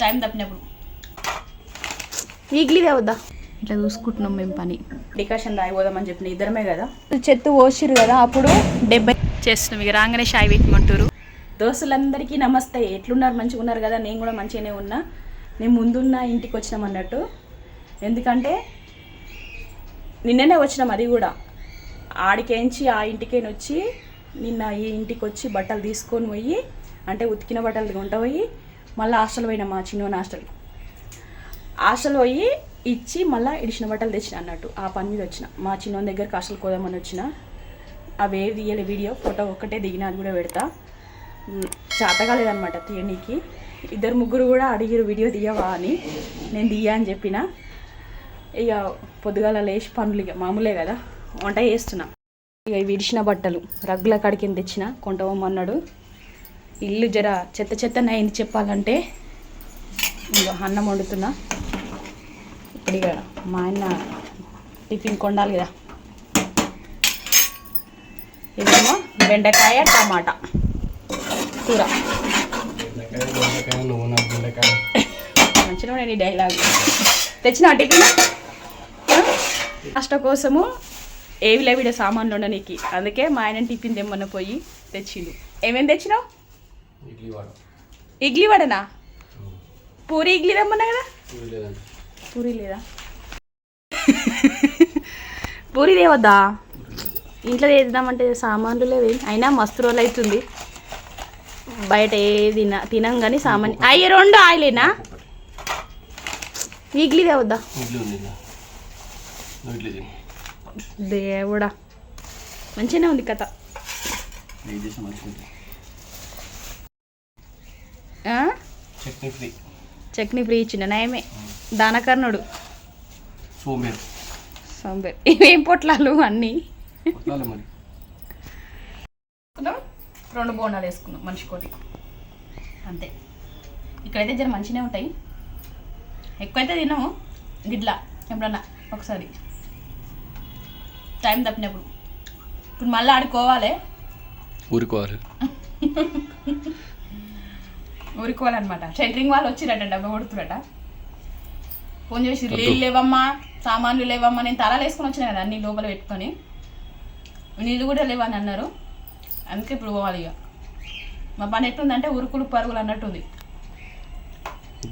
Time తప్పినప్పుడు. వీక్లీదే వద్దా ఇట్లా చూసుకుంటున్నాం మేము పని. డికాషన్ తాగిపోదామని చెప్పిన ఇద్దరమే కదా? చెత్త పోసిరు కదా అప్పుడు డెబ్బై చేస్తున్నాం ఇక రాగానే షాయి పెట్టమంటారు. దోస్తులందరికీ నమస్తే. ఎట్లున్నారు? మంచిగా ఉన్నారు కదా? నేను కూడా మంచిగానే ఉన్నా. నేను ముందున్న ఇంటికి వచ్చినాం అన్నట్టు. ఎందుకంటే నిన్ననే వచ్చినాం అది కూడా. ఆడికేంచి ఆ ఇంటికేని వచ్చి నిన్న ఈ ఇంటికి వచ్చి బట్టలు తీసుకొని పోయి అంటే ఉతికిన బట్టలు కొంట పోయి మళ్ళీ హాస్టల్ పోయినా మా చిన్న హాస్టల్. హాస్టల్ పోయి ఇచ్చి మళ్ళీ ఇడిచిన బట్టలు తెచ్చిన అన్నట్టు ఆ పని మీద వచ్చిన. మా చిన్న దగ్గరకి హాస్టల్ కోదామని వచ్చిన. అవి ఏవి తీయలే వీడియో ఫోటో ఒక్కటే దిగిన అది కూడా పెడతా. చేతగాలేదనమాట తీయనీకి. ఇద్దరు ముగ్గురు కూడా అడిగిరు వీడియో తీయవా అని. నేను తీయా అని చెప్పిన. ఇక పొద్దుగాల లేచి పనులు ఇక మామూలే కదా వంట చేస్తున్నా. ఇక ఇవి ఇడిచిన బట్టలు రగ్గుల కడికి తెచ్చిన కొంటవమ్మన్నాడు ఇల్లు జర చెత్త చెత్త అయింది చెప్పాలంటే. ఇక అన్నం వండుతున్నా. ఇప్పుడు ఇక మా ఆయన టిఫిన్ కొండాలి కదా. ఇదేమో బెండకాయ టమాటా. కూర. మంచిగా ఈ డైలాగ్. తెచ్చిన టిఫిన్? కష్ట కోసము ఏవి లేవిడ సామాన్లు ఉండనీకి. అందుకే మా ఆయన టిఫిన్ తెమ్మన్న పోయి తెచ్చిండు. ఏమేమి తెచ్చినావు? ఇడ్లీ వాడు. ఇడ్లీ వడనా? పూరి ఇడ్లీ తెమ్మన్నా కదా? పూరి లేదా? పూరి తేవద్దా ఇంట్లో చేద్దామంటే సామాన్లు లేవు అయినా మస్తు రోజులు అవుతుంది. బయట ఏ తిన తినం కానీ సామాన్ అయ్యి రెండు ఆయిలేనా? ఇడ్లీ తేవద్దా? దేవుడా. మంచిగానే ఉంది కథ నెయ్యి చేసి మంచిగా ఉంది. ఆ? చట్నీ ఫ్రీ. చట్నీ ఫ్రీ ఇచ్చిన నయమే. దానకర్ణుడు. సోమేరు సంబర్. ఇవేం పొట్లాలు అన్నీ? రెండు బోండాలు వేసుకుందాం మనిషి కోటి. అంతే. ఇక్కడైతే జర మంచిగానే ఉంటాయి. ఎక్కువైతే తినము. గిట్లా ఎప్పుడన్నా ఒకసారి. టైం తప్పినప్పుడు. ఇప్పుడు మళ్ళీ ఆడుకోవాలి. ఊరుకోవాలి. ఊరుకోవాలన్నమాట. సెంటరింగ్ వాళ్ళు వచ్చిరట డబ్బా కొడుతురట ఫోన్ చేసి నీళ్ళు లేవమ్మా సామాన్లు లేవమ్మా నేను తలాలు వేసుకొని వచ్చిన కదా అన్ని లోపల పెట్టుకొని. నీళ్ళు కూడా లేవని అన్నారు. అందుకే ఇప్పుడు పోవాలి ఇక. మా పని ఎట్లుందంటే ఉరుకులు పరుగులు అన్నట్టుంది.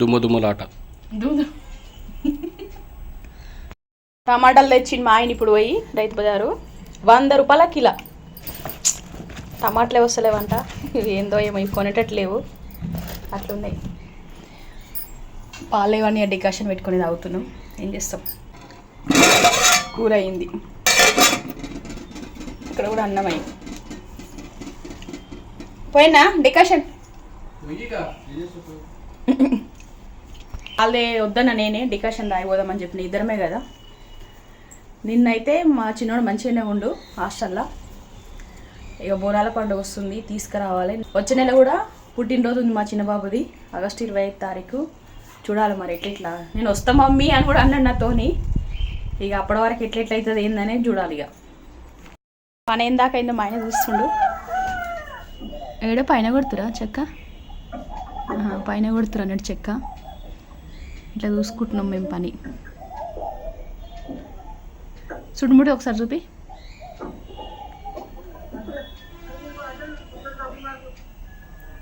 దుమ్మ దుమ్మలాట. టమాటాలు తెచ్చింది మా ఆయన ఇప్పుడు పోయి రైతు బజారు. వంద రూపాయల కిలో. టమాటాలే వస్తలేవంట. ఇవి ఏందో ఏమో ఇవి కొనేటట్లేవు అట్లున్నాయి. పాలు ఇవన్నీ డికాషన్ పెట్టుకొని తాగుతున్నాం. ఏం చేస్తాం? కూర అయింది ఇక్కడ కూడా అన్నం అయింది పోయినా డికాషన్? వాళ్ళే వద్దన్న నేనే డికాషన్ తాగిపోదామని చెప్పిన ఇద్దరమే కదా. నిన్నైతే మా చిన్నోడు మంచిగానే ఉండు హాస్టల్లో. ఇక బోనాల పండుగ వస్తుంది తీసుకురావాలి. వచ్చే నెల కూడా పుట్టినరోజు ఉంది మా చిన్న బాబుది ఆగస్టు ఇరవై ఐదు తారీఖు. చూడాలి మరి ఎట్లెట్లా నేను వస్తా మమ్మీ అని కూడా అన్నాడు నాతోని. ఇక అప్పటి వరకు ఎట్లెట్లయితుంది ఏందనే చూడాలి ఇక. పని ఏం దాకా అయిందో మా ఆయన చూస్తుండు. ఏడో పైన కొడుతురా చెక్క? పైన కొడుతురా అన్నట్టు చెక్క. ఇట్లా చూసుకుంటున్నాం మేము పని. చుడుముడి ఒకసారి చూపి.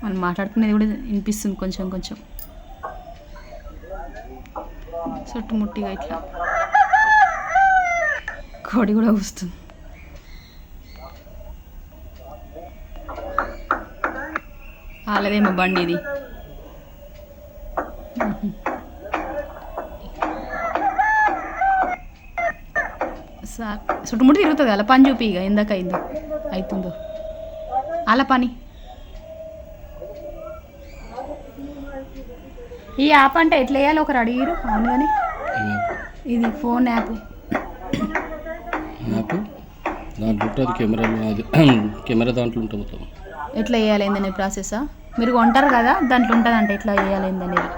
మనం మాట్లాడుకునేది కూడా వినిపిస్తుంది కొంచెం కొంచెం. చుట్టుముట్టిగా ఇట్లా. కోడి కూడా వస్తుంది వాళ్ళదేమో బండి ఇది. సార్ చుట్టుముట్టి తిరుగుతుంది అలా పని చూపి ఇక ఎందాక అయిందో అవుతుందో. అలా పని ఈ యాప్ అంటే ఎట్లా వేయాలి ఒకరు అడిగిరు అవును కానీ ఇది ఫోన్ యాప్. నాకు దాంట్లో అది కెమెరా దాంట్లో ఉంటుంది మొత్తం. ఎట్లా వేయాలి ఏందనే ప్రాసెసా మీరు కొంటారు కదా దాంట్లో ఉంటుంది అంటే ఎట్లా వేయాలి ఏందనేది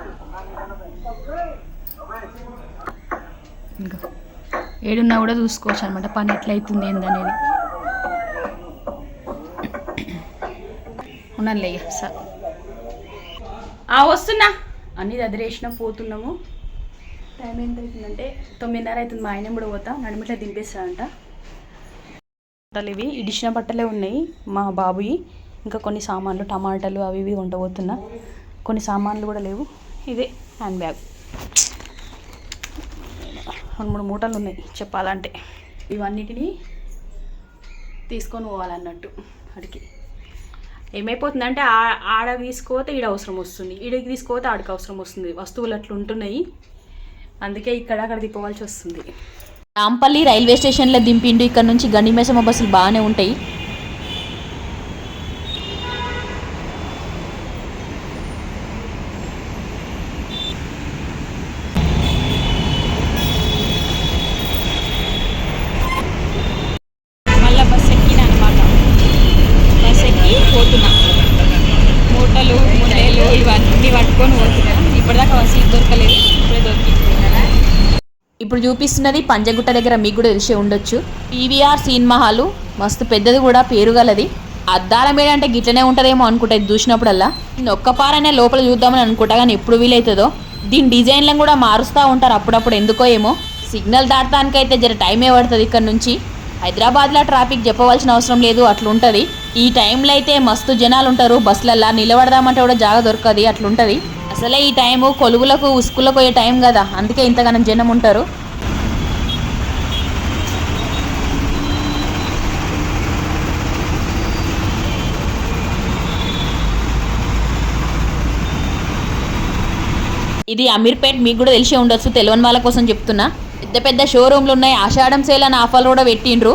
ఇంకా ఏడున్నా కూడా చూసుకోవచ్చు అనమాట పని ఎట్లా అవుతుంది ఏందనేది ఉన్నానులే సార్. వస్తున్నా. అన్నీ దదిరేసిన పోతున్నాము. టైం ఎంత అవుతుందంటే తొమ్మిదిన్నర అవుతుంది మా ఆయన కూడా పోతా. నడుమిట్లా దింపేస్తాడంట. బట్టలు ఇవి ఇడిచిన బట్టలే ఉన్నాయి మా బాబుయి. ఇంకా కొన్ని సామాన్లు టమాటాలు అవి ఇవి ఉండబోతున్నా కొన్ని సామాన్లు కూడా లేవు. ఇదే హ్యాండ్ బ్యాగ్. రెండు మూడు మూటలు ఉన్నాయి చెప్పాలంటే. ఇవన్నిటిని తీసుకొని పోవాలన్నట్టు అడిగి. ఏమైపోతుందంటే ఆ- ఆడ తీసుకోతే ఈడ అవసరం వస్తుంది ఈడకి తీసుకోతే ఆడికి అవసరం వస్తుంది. వస్తువులు అట్లా ఉంటున్నాయి. అందుకే ఇక్కడ అక్కడ తిప్పవలసి వస్తుంది. రాంపల్లి రైల్వే స్టేషన్లో దింపిండు. ఇక్కడ నుంచి గండిమేసమ్మ బస్సులు బాగానే ఉంటాయి మళ్ళీ బస్ ఎక్కిన అనమాట బస్ ఎక్కి పోతున్నా మూటలు ముడేలు ఇవన్నీ పట్టుకొని పోతున్నా ఇప్పటిదాకా సీట్ దొరకలేదు ఇప్పుడే దొరికింది ఇప్పుడు చూపిస్తున్నది పంజగుట్ట దగ్గర మీకు కూడా తెలిసే ఉండొచ్చు. పీవీఆర్ సినిమా హాలు మస్తు పెద్దది కూడా పేరు గలది. అద్దాల మీద అంటే గిట్లనే ఉంటుందేమో అనుకుంటా ఇది చూసినప్పుడల్లా. నేను ఒక్క లోపల చూద్దామని అనుకుంటా కానీ ఎప్పుడు వీలవుతుందో దీని డిజైన్లను కూడా మారుస్తూ ఉంటారు అప్పుడప్పుడు ఎందుకో ఏమో. సిగ్నల్ దాటడానికైతే జర టైమే పడుతుంది ఇక్కడ నుంచి. హైదరాబాద్లో ట్రాఫిక్ చెప్పవలసిన అవసరం లేదు అట్లుంటుంది. ఈ టైంలో అయితే మస్తు జనాలు ఉంటారు బస్సులల్లా నిలబడదామంటే కూడా జాగ దొరకదు అట్లుంటుంది. అసలే ఈ టైము కొలువులకు ఉసుకులకు పోయే టైం కదా అందుకే ఇంతగానం జనం ఉంటారు. ఇది అమీర్పేట్ మీకు కూడా తెలిసే ఉండొచ్చు తెలియని వాళ్ళ కోసం చెప్తున్నా. పెద్ద పెద్ద షోరూమ్లు ఉన్నాయి. ఆషాఢం సేల్ అని ఆఫర్లు కూడా పెట్టిండ్రు.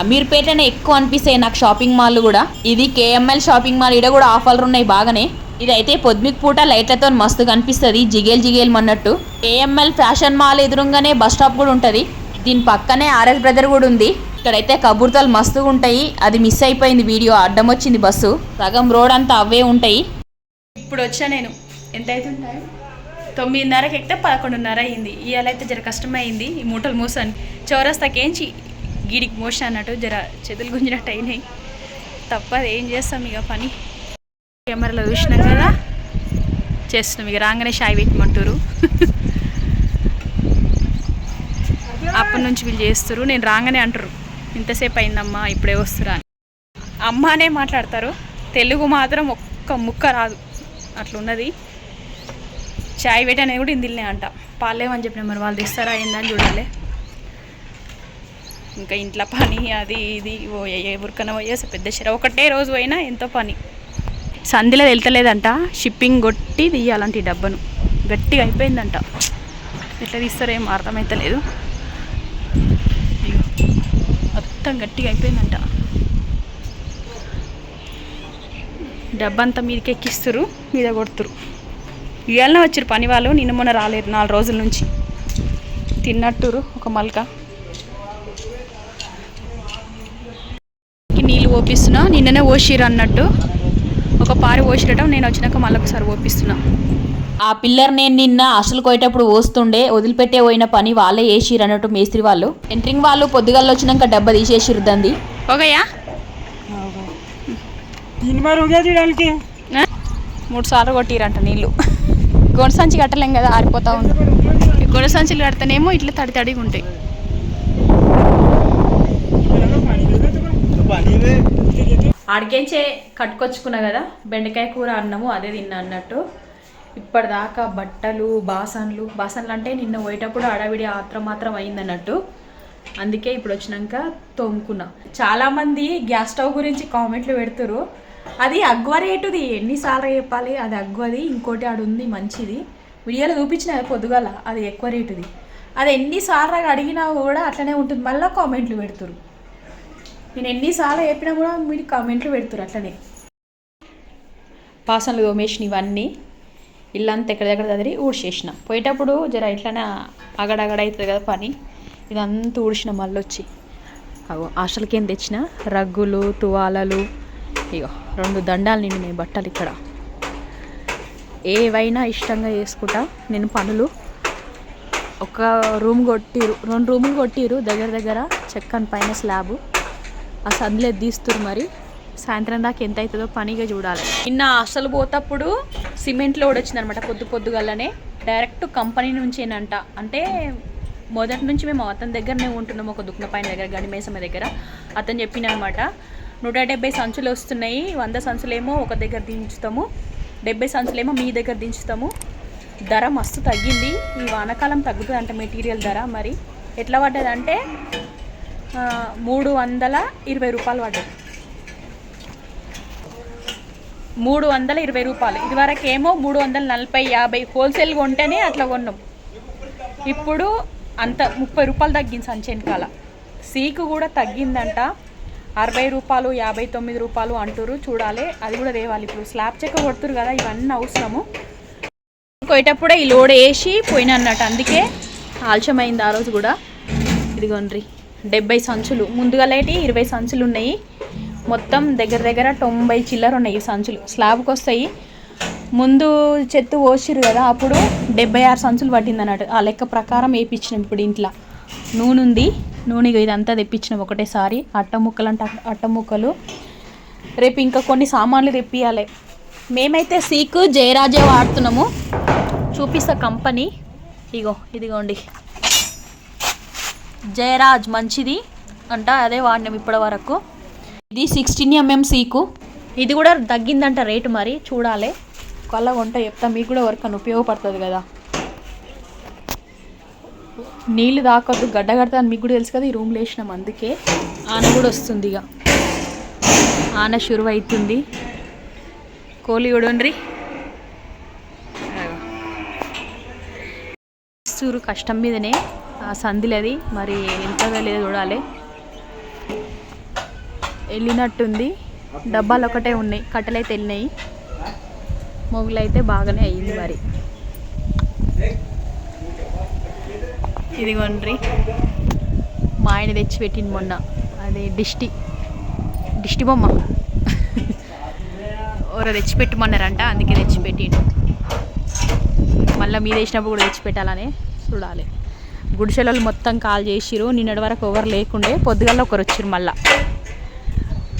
అమీర్పేటనే ఎక్కువ అనిపిస్తాయి నాకు షాపింగ్ మాల్ కూడా. ఇది కేఎంఎల్ షాపింగ్ మాల్ ఇక్కడ కూడా ఆఫర్లు ఉన్నాయి బాగానే. ఇది అయితే పొద్దుమిక్ పూట లైట్లతో మస్తు కనిపిస్తుంది. జిగేల్ జిగేల్ అన్నట్టు కేఎంఎల్ ఫ్యాషన్ మాల్ ఎదురుగానే బస్ స్టాప్ కూడా ఉంటుంది. దీని పక్కనే ఆర్ఎస్ బ్రదర్ కూడా ఉంది. ఇక్కడైతే కబుర్తలు మస్తుగా ఉంటాయి. అది మిస్ అయిపోయింది వీడియో అడ్డం వచ్చింది బస్సు సగం రోడ్ అంతా అవే ఉంటాయి. ఇప్పుడు వచ్చా నేను. ఎంత అవుతుంది తొమ్మిదిన్నరకి ఎక్కితే పదకొండున్నర అయింది. ఇవాళ అయితే జర కష్టమైంది ఈ మూటలు మోసాను. చౌరస్తాకేంచి గీడికి మోసా అన్నట్టు జర చేతులు గుంజినట్టు అయినాయి. తప్పదు ఏం చేస్తాం ఇక పని. కెమెరాలో చూసినాం కదా? చేస్తున్నాం ఇక రాగానే షాయి పెట్టమంటారు. అప్పటి నుంచి వీళ్ళు చేస్తారు నేను రాగానే అంటారు ఇంతసేపు అయిందమ్మా ఇప్పుడే వస్తురా అని. అమ్మానే మాట్లాడతారు తెలుగు మాత్రం ఒక్క ముక్క రాదు. అట్లున్నది. చాయ్ పెట్టి అనేది కూడా హిందీలోనే అంట. పాలేమని చెప్పిన మరి వాళ్ళు తెస్తారా ఏందని చూడాలి. ఇంకా ఇంట్లో పని అది ఇది ఓ ఎవరికైనా పోయేసి పెద్ద శర ఒకటే రోజు పోయినా ఎంతో పని. సంధిలో వెళ్తలేదంట. షిప్పింగ్ కొట్టి తీయాలంట ఈ డబ్బను. గట్టిగా అయిపోయిందంట. ఎట్లా తీస్తారో ఏం అర్థమవుతలేదు మొత్తం గట్టిగా అయిపోయిందంట. డబ్బంతా మీదకి ఎక్కిస్తురు మీద కొడుతురు ఇవాళ వచ్చారు పని వాళ్ళు నిన్న మొన్న రాలేదు నాలుగు రోజుల నుంచి. తిన్నట్టురు ఒక మల్క. నీళ్ళు ఓపిస్తున్నా నిన్ననే ఓషిరు అన్నట్టు. ఒక పారి ఓసిరటం నేను వచ్చినాక మళ్ళొకసారి ఓపిస్తున్నా ఆ పిల్లర్ నేను నిన్న అసలు కోయేటప్పుడు ఓస్తుండే వదిలిపెట్టే పోయిన పని వాళ్ళే వేసిరు అన్నట్టు మేస్త్రి వాళ్ళు. ఎంట్రింగ్ వాళ్ళు పొద్దుగాలు వచ్చినాక డబ్బా తీసేసిరు దంది. ఒకయా మూడు సార్లు కొట్టిరంట నీళ్ళు. గొడ సంచి కట్టలేం కదా ఆరిపోతా ఉంది. ఈ సంచులు కడితేనేమో ఇట్లా తడి తడిగా ఉంటాయి. ఆడికేంచే కట్టుకొచ్చుకున్నా కదా బెండకాయ కూర అన్నము అదే తిన్నా అన్నట్టు. ఇప్పటిదాకా బట్టలు బాసన్లు బాసన్లు అంటే నిన్న పోయేటప్పుడు అడవిడి ఆత్రం మాత్రం అయిందన్నట్టు అందుకే ఇప్పుడు వచ్చినాక తోముకున్నా. చాలామంది గ్యాస్ స్టవ్ గురించి కామెంట్లు పెడుతురు అది అగ్వ రేటుది ఎన్నిసార్లు చెప్పాలి? అది అగ్వది ఇంకోటి ఆడు ఉంది మంచిది. వీడియోలో చూపించిన పొద్దుగల పొద్దుగాల అది ఎక్కువ రేటుది. అది ఎన్నిసార్లు అడిగినా కూడా అట్లనే ఉంటుంది. మళ్ళీ కామెంట్లు పెడుతురు. నేను ఎన్నిసార్లు చెప్పినా కూడా మీరు కామెంట్లు పెడుతురు అట్లనే. పాసనలు తోమేసిన ఇవన్నీ. ఇల్లంతా ఎక్కడెక్కడ చదివి ఊడ్చేసిన. పోయేటప్పుడు జర ఇట్లనే అగడగడ అవుతుంది కదా పని. ఇదంతా ఊడ్చిన మళ్ళీ వచ్చి అగో హాస్టల్కి ఏం తెచ్చిన? రగ్గులు తువాలలు. ఇగో. రెండు దండాలు నిండినాయి బట్టలు ఇక్కడ. ఏవైనా ఇష్టంగా చేసుకుంటా నేను పనులు. ఒక రూమ్ కొట్టిరు రెండు రూములు కొట్టిరు దగ్గర దగ్గర చెక్కని పైన స్లాబ్. ఆ సందులో తీస్తురు మరి. సాయంత్రం దాకా ఎంత అవుతుందో పనిగా చూడాలి. నిన్న అసలు పోతప్పుడు సిమెంట్ లోడ్ వచ్చిందనమాట పొద్దు పొద్దుగల్లనే. Direct company నుంచేనంట. అంటే మొదటి నుంచి మేము అతని దగ్గరనే ఉంటున్నాము ఒక దుఃఖన పైన దగ్గర గణిమేసమ్మ దగ్గర. అతను చెప్పిన అనమాట నూట డెబ్బై సంచులు వస్తున్నాయి. వంద సంచులేమో ఒక దగ్గర దించుతాము. డెబ్బై సంచులేమో మీ దగ్గర దించుతాము. ధర మస్తు తగ్గింది. ఈ వానాకాలం తగ్గుతుంది అంట మెటీరియల్ ధర మరి. ఎట్లా పడ్డదంటే మూడు వందల ఇరవై రూపాయలు పడ్డది. మూడు వందల ఇరవై రూపాయలు. ఇదివరకేమో మూడు వందల నలభై యాభై హోల్సేల్ కొంటేనే అట్లా కొన్నాం. ఇప్పుడు అంత ముప్పై రూపాయలు తగ్గింది సంచి వెనకాల. సీకు కూడా తగ్గిందంట. అరవై రూపాయలు యాభై తొమ్మిది రూపాయలు అంటురు చూడాలి అది కూడా తేవాలి. ఇప్పుడు స్లాబ్ చెక్క కొడుతురు కదా ఇవన్నీ అవసరము. పోయేటప్పుడే ఈ లోడ్ వేసి పోయినట్టు అందుకే ఆలస్యమైంది ఆ రోజు కూడా. ఇదిగోండ్రి డెబ్బై సంచులు. ముందుగా లేటి ఇరవై సంచులు ఉన్నాయి. మొత్తం దగ్గర దగ్గర తొంభై చిల్లర ఉన్నాయి సంచులు. స్లాబ్కి వస్తాయి. ముందు చెత్త పోసిరు కదా అప్పుడు డెబ్బై ఆరు సంచులు పట్టింది అన్నట్టు ఆ లెక్క ప్రకారం వేయించినాం ఇప్పుడు ఇంట్లో. నూనె ఉంది నూనె ఇగో ఇదంతా తెప్పించినాం ఒకటేసారి. అట్ట ముక్కలు అంటే అట్ట- ముక్కలు. రేపు ఇంకా కొన్ని సామాన్లు తెప్పియాలి. మేమైతే సీకు జయరాజే వాడుతున్నాము. చూపిస్తా కంపెనీ. ఇగో ఇదిగోండి. జయరాజ్ మంచిది అంట అదే వాడినాం ఇప్పటి వరకు. ఇది సిక్స్టీన్ ఎంఎం సీకు. ఇది కూడా తగ్గిందంట రేటు మరి చూడాలి. కళ్ళ వంట చెప్తా మీకు కూడా ఎవరికైనా ఉపయోగపడుతుంది కదా. నీళ్ళు తాకొద్దు గడ్డ కడతా అని మీకు కూడా తెలుసు కదా ఈ రూమ్లో వేసినాం అందుకే. ఆన కూడా వస్తుంది ఇక. ఆన షురువు అవుతుంది కోలి చూడండి సూరు కష్టం మీదనే ఆ మరి ఎంతగా లేదో చూడాలి. వెళ్ళినట్టుంది డబ్బాలు ఒకటే ఉన్నాయి కట్టెలు అయితే వెళ్ళినాయి మొగులైతే బాగానే అయ్యింది మరి. ఇదిగోండ్రి. మా ఆయన తెచ్చి పెట్టింది మొన్న. అది దిష్టి. దిష్టి బొమ్మ. ఎవరో తెచ్చిపెట్టమన్నారంట అందుకే తెచ్చిపెట్టిండు. మళ్ళీ మీద వేసినప్పుడు కూడా తెచ్చిపెట్టాలని చూడాలి. గుడిసెలలో మొత్తం కాల్ చేసిరు నిన్నటి వరకు ఎవరు లేకుండే పొద్దుగల ఒకరు వచ్చిరు మళ్ళా.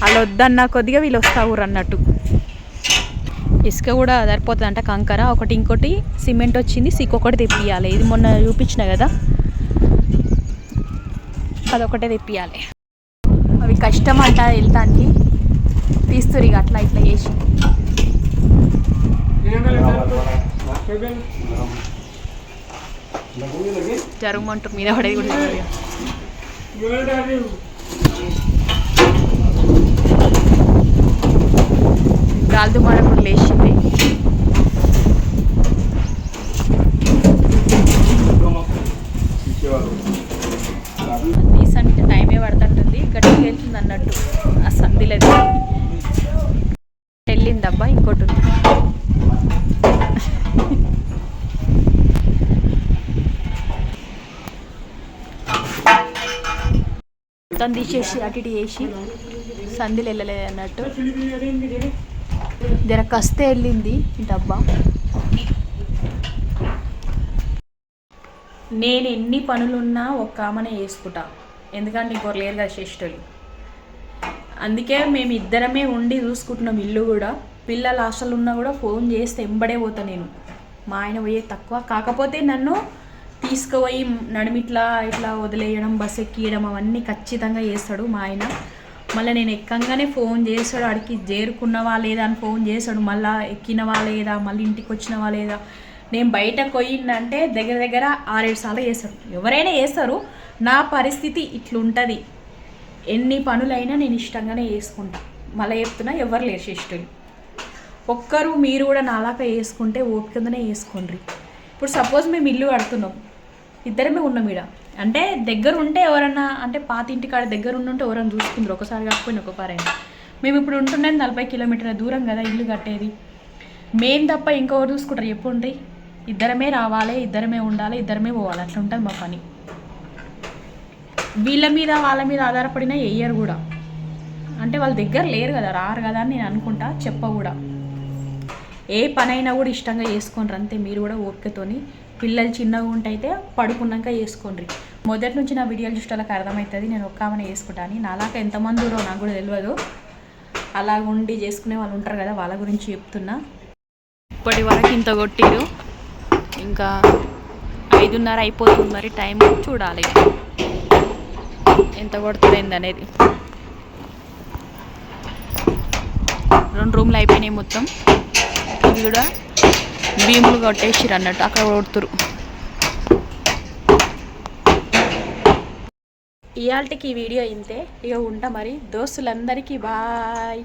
వాళ్ళు వద్దన్న కొద్దిగా వీళ్ళు వస్తా ఊరు అన్నట్టు. ఇసుక కూడా సరిపోతుందంట కంకర. ఒకటి ఇంకోటి సిమెంట్ వచ్చింది సిక్ ఒకటి తెప్పియాలి. ఇది మొన్న చూపించిన కదా. అదొకటే తెప్పియాలి. అవి కష్టం అంట వెళ్తానికి. తీస్తురి ఇక అట్లా ఇట్లా చేసి. జరుగుమంటారు మీద పడేది కూడా తెలియదు. గాలిదు కూడా లేచింది డీసెంట్ టైమే పడుతుంటుంది గట్టిగా వెళ్తుంది అన్నట్టు ఆ వెళ్ళిందబ్బా ఇంకోటి ఉంది. మొత్తం తీసేసి అటు ఇటు చేసి సంధిలు వెళ్ళలేదు అన్నట్టు. జర కస్తే వెళ్ళింది డబ్బా నేను ఎన్ని పనులున్నా ఒక కామనే చేసుకుంటా. ఎందుకంటే ఇంకోరు లేరు కదా శ్రేష్ఠులు. అందుకే మేము ఇద్దరమే ఉండి చూసుకుంటున్నాం ఇల్లు కూడా. పిల్లలు హాస్టల్ ఉన్నా కూడా ఫోన్ చేస్తే ఎంబడే పోతా నేను. మా ఆయన పోయే తక్కువ. కాకపోతే నన్ను తీసుకుపోయి నడిమిట్లా ఇట్లా వదిలేయడం బస్ ఎక్కియడం అవన్నీ ఖచ్చితంగా చేస్తాడు మా ఆయన. మళ్ళీ నేను ఎక్కంగానే ఫోన్ చేస్తాడు అడిగి చేరుకున్నవా లేదా అని ఫోన్ చేస్తాడు. మళ్ళీ ఎక్కినవా లేదా మళ్ళీ ఇంటికి వచ్చినవా లేదా. నేను బయటకు పోయిందంటే దగ్గర దగ్గర ఆరేడు సార్లు చేస్తాడు. ఎవరైనా చేస్తారు. నా పరిస్థితి ఇట్లుంటుంది. ఎన్ని పనులైనా నేను ఇష్టంగానే చేసుకుంటా. మళ్ళీ చెప్తున్నా ఎవరు లేరు చేసేటోళ్ళు ఒక్కరు మీరు కూడా నాలాగా వేసుకుంటే ఓపికగానే వేసుకోండి ఇప్పుడు సపోజ్ మేము ఇల్లు కడుతున్నాం. ఇద్దరమే ఉన్నాం ఈడ. అంటే దగ్గర ఉంటే ఎవరన్నా అంటే పాత ఇంటి కాడ దగ్గర ఉండుంటే ఎవరైనా చూసుకుందరు ఒకసారి కాకపోయినా ఒకసారైనా మేము ఇప్పుడు ఉంటున్నది నలభై కిలోమీటర్ల దూరం కదా ఇల్లు కట్టేది. మేం తప్ప ఇంకొకరు చూసుకుంటారు. చెప్పుండ్రి ఇద్దరమే రావాలి ఇద్దరమే ఉండాలి ఇద్దరమే పోవాలి. అట్లా ఉంటుంది మా పని. వీళ్ళ మీద వాళ్ళ మీద ఆధారపడిన వేయరు కూడా. అంటే వాళ్ళ దగ్గర లేరు కదా రారు కదా అని నేను అనుకుంటా చెప్ప కూడా ఏ పనైనా కూడా ఇష్టంగా చేసుకోండి అంతే మీరు కూడా ఓపికతోని. పిల్లలు చిన్నగా ఉంటైతే పడుకున్నాక చేసుకోండి. మొదటి నుంచి నా వీడియోలు చూస్తే వాళ్ళకి అర్థమవుతుంది నేను ఒక్క వేసుకుంటాను చేసుకుంటాను నాలాగా ఎంతమంది ఉరో నాకు కూడా తెలియదు అలా ఉండి చేసుకునే వాళ్ళు ఉంటారు కదా వాళ్ళ గురించి చెప్తున్నా. ఇప్పటి వరకు ఇంత కొట్టిరు. ఇంకా ఐదున్నర అయిపోతుంది మరి టైం చూడాలి. ఎంత కొడుతుంది అనేది. రెండు రూమ్లు అయిపోయినాయి మొత్తం. ఇది కూడా భీములు కొట్టేసిరు అన్నట్టు అక్కడ కొడుతురు ఇవాళకి ఈ వీడియో ఇంతే. ఇక ఉంటా మరి. దోస్తులందరికీ బాయ్.